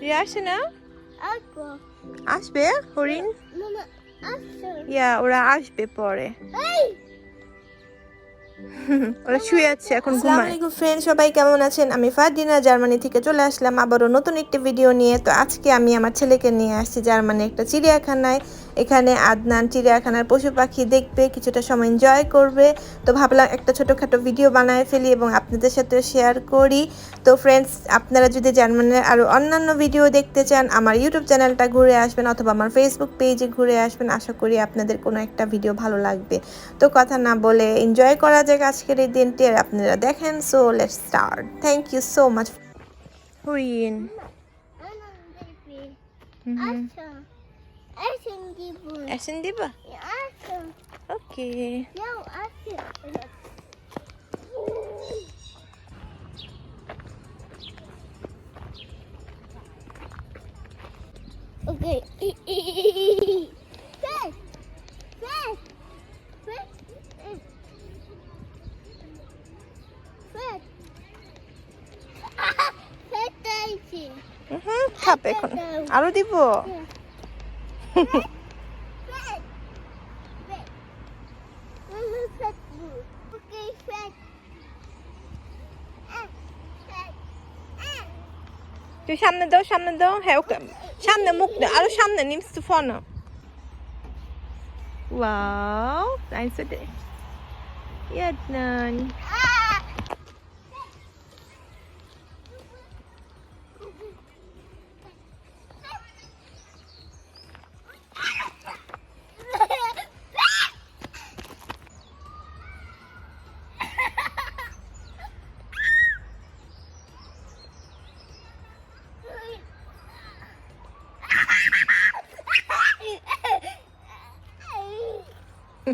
রিয়া আসে না আসব হরিণ ইয়া ওরা আসবে পরে। ওরা শুয়ে আছে এখন ঘুমায়। আসসালামু ফ্রেন্ড সবাই কেমন আছেন? আমি ফারদিনা জার্মানি থেকে চলে আসলাম আবারও নতুন একটি ভিডিও নিয়ে। তো আজকে আমি আমার ছেলেকে নিয়ে আসছি জার্মানি একটা চিড়িয়াখানায়। এখানে আদনান চিড়িয়াখানার পশু পাখি দেখবে কিছুটা সময় এনজয় করবে। তো ভাবলাম একটা ছোটোখাটো ভিডিও বানায় ফেলি এবং আপনাদের সাথে শেয়ার করি। তো ফ্রেন্ডস আপনারা যদি জার্মানের আরও অন্যান্য ভিডিও দেখতে চান আমার ইউটিউব চ্যানেলটা ঘুরে আসবেন অথবা আমার ফেসবুক পেজে ঘুরে আসবেন আশা করি আপনাদের কোনো একটা ভিডিও ভালো লাগবে। তো কথা না বলে এনজয় করা যাক আজকের এই দিনটি আর আপনারা দেখেন so let start thank you so much হরিণ awesome diva. Awesome diva. Ya. awesome. Okay. Yeah, awesome. Okay. Mm-hmm. Cup. Aru dibu. Yeah. তুই সামনে দাও সামনে দাও হ্যাঁ ওকে সামনে মুখ দাও আরো সামনে নিমস two phone wow nice day ইয়াদনান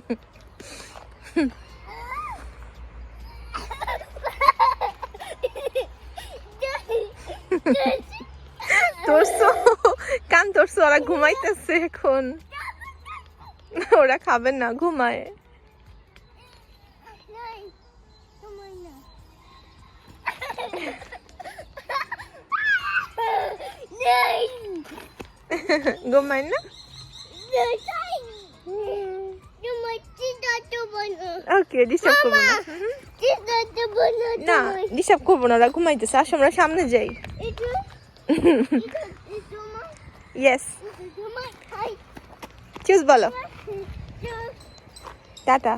তোরছো কান তোরছো ওরা ঘুমাইতেছে এখন ওরা খাবে না ঘুমায়! ঘুমায় না ওকে ডিস্টার্ব করব না. না ডিস্টার্ব করব না ওরা ঘুমাইতেছে আসো আমরা সামনে যাই. ইয়েস. চুজ বলো. টাটা